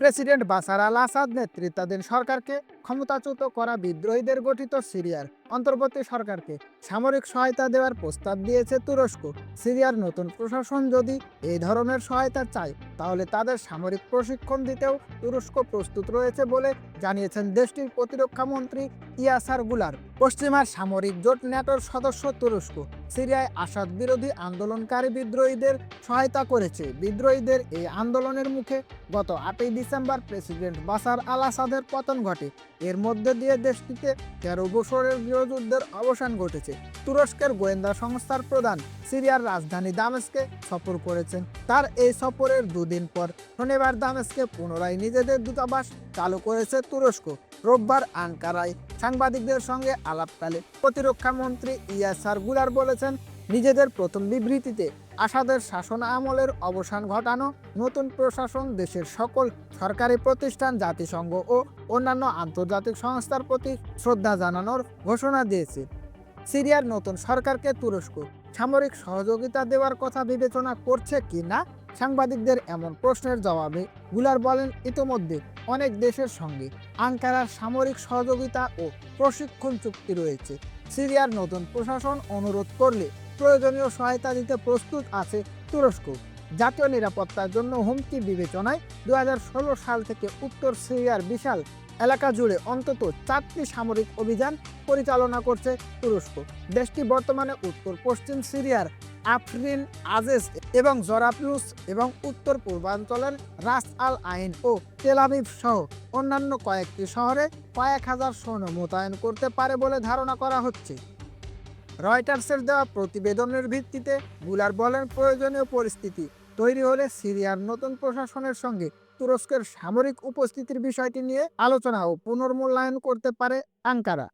President বাসার আল আসাদ নেতৃত্বাধীন সরকারকে ক্ষমতাচ্যুত করা বিদ্রোহীদের গঠিত সিরিয়ার। অন্তর্বর্তী সরকারকে সামরিক সহায়তা দেওয়ার প্রস্তাব দিয়েছে তুরস্ক। সিরিয়ার নতুন প্রশাসন যদি এই ধরনের সহায়তা চায়, তাহলে তাদের সামরিক প্রশিক্ষণ দিতেও তুরস্ক প্রস্তুত রয়েছে বলে জানিয়েছেন দেশটির প্রতিরক্ষা মন্ত্রী ইয়াসারগুলার। পশ্চিমার সামরিক জোট ন্যাটোর সদস্য তুরস্ক সিরিয়ায় আসাদ বিরোধী আন্দোলনকারী বিদ্রোহীদের সহায়তা করেছে। বিদ্রোহীদের এই আন্দোলনের মুখে গত আটই ডিসেম্বর প্রেসিডেন্ট বাসার আল আসাদের পতন ঘটে। এর মধ্যে দিয়ে দেশটিতে তেরো বছরের গৃহযুদ্ধের অবসান ঘটেছে। তুরস্কের গোয়েন্দা সংস্থার প্রধান সিরিয়ার রাজধানী দামেস্কে সফর করেছেন। তার এই সফরের দুদিন পর শনিবার দামেস্কে পুনরায় নিজেদের দূতাবাস চালু করেছে তুরস্ক। রোববার আঙ্কারায় সাংবাদিকদের সঙ্গে আলাপকালে প্রতিরক্ষামন্ত্রী ইয়াসারগুলার বলেছেন নিজেদের প্রথম বিবৃতিতে আসাদের শাসন আমলের অবসান ঘটানো, নতুন প্রশাসন, দেশের সকল সরকারি প্রতিষ্ঠান, জাতিসংঘ ও অন্যান্য আন্তর্জাতিক সংস্থার প্রতি শ্রদ্ধা জানানোর ঘোষণা দিয়েছে। সিরিয়ার নতুন সরকারকে তুরস্ক সামরিক সহযোগিতা দেওয়ার কথা বিবেচনা করছে কি না? সাংবাদিকদের এমন প্রশ্নের জবাবে গুলার বলেন, ইতোমধ্যে অনেক দেশের সঙ্গে আঙ্কারার সামরিক সহযোগিতা ও প্রশিক্ষণ চুক্তি রয়েছে। সিরিয়ার নতুন প্রশাসন অনুরোধ করলে প্রয়োজনীয় সহায়তা দিতে প্রস্তুত আছে তুরস্ক। জাতীয় নিরাপত্তার জন্য হুমকি বিবেচনায় দু হাজার ষোলো সাল থেকে উত্তর সিরিয়ার বিশাল এলাকা জুড়ে অন্তত চারটি সামরিক অভিযান পরিচালনা করছে তুরস্ক। দেশটি বর্তমানে উত্তর পশ্চিম সিরিয়ার আফরিন আজেস এবং জরাপ্লুস এবং উত্তর পূর্বাঞ্চলের রাস আল আইন ও তেলাবিব সহ অন্যান্য কয়েকটি শহরে কয়েক হাজার সৈন্য মোতায়েন করতে পারে বলে ধারণা করা হচ্ছে। রয়টার্সের দেওয়া প্রতিবেদনের ভিত্তিতে গুলার বলেন প্রয়োজনীয় পরিস্থিতি তৈরি হলে সিরিয়ার নতুন প্রশাসনের সঙ্গে তুরস্কের সামরিক উপস্থিতির বিষয়টি নিয়ে আলোচনা ও পুনর্মূল্যায়ন করতে পারে আঙ্কারা।